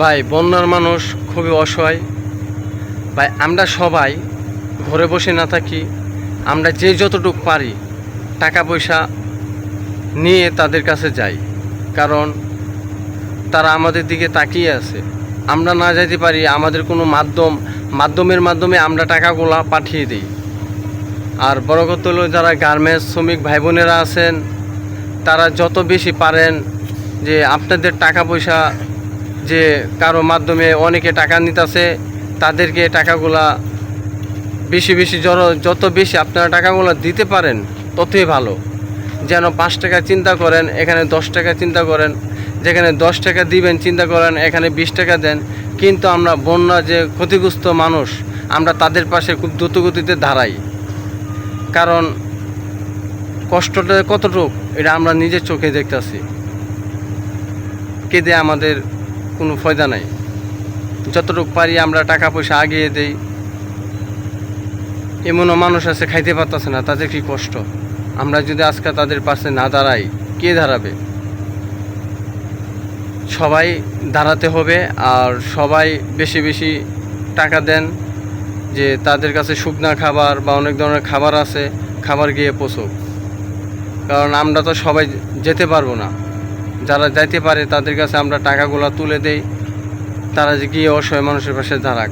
ভাই, বন্যার মানুষ খুবই অসহায়। ভাই, আমরা সবাই ঘরে বসে না থাকি, আমরা যে যতটুক পারি টাকা পয়সা নিয়ে তাদের কাছে যাই। কারণ তারা আমাদের দিকে তাকিয়ে আছে। আমরা না যাইতে পারি, আমাদের কোনো মাধ্যম, মাধ্যমের মাধ্যমে আমরা টাকাগুলা পাঠিয়ে দিই। আর বড় কথা হলো, যারা গার্মেন্টস শ্রমিক ভাই বোনেরা আছেন, তারা যত বেশি পারেন যে আপনাদের টাকা পয়সা যে কারও মাধ্যমে অনেকে টাকা নিতেছে, তাদেরকে টাকাগুলা বেশি বেশি জড়ো- যত বেশি আপনারা টাকাগুলো দিতে পারেন, ততই ভালো। যেন পাঁচ টাকা চিন্তা করেন, এখানে দশ টাকা চিন্তা করেন, যেখানে দশ টাকা দিবেন চিন্তা করেন, এখানে বিশ টাকা দেন। কিন্তু আমরা বন্যা যে ক্ষতিগ্রস্ত মানুষ, আমরা তাদের পাশে খুব দ্রুতগতিতে দাঁড়াই। কারণ কষ্টটা কতটুক, এটা আমরা নিজের চোখে দেখতেছি। কেঁদে আমাদের কোনো ফয়দা নাই। যতটুকু পারি আমরা টাকা পয়সা আগিয়ে দেই। এমনও মানুষ আছে, খাইতে পারতেছে না, তাদের কি কষ্ট? আমরা যদি আজকে তাদের পাশে না দাঁড়াই, কে দাঁড়াবে? সবাই দাঁড়াতে হবে আর সবাই বেশি বেশি টাকা দেন যে তাদের কাছে শুকনা খাবার বা অনেক ধরনের খাবার আছে, খাবার গিয়ে পোষক কারণ আমরা তো সবাই যেতে পারব না। যারা যাইতে পারে তাদের কাছে আমরা টাকাগুলো তুলে দেই। তারা যে গিয়ে অসহায় মানুষের পাশে দাঁড়াক।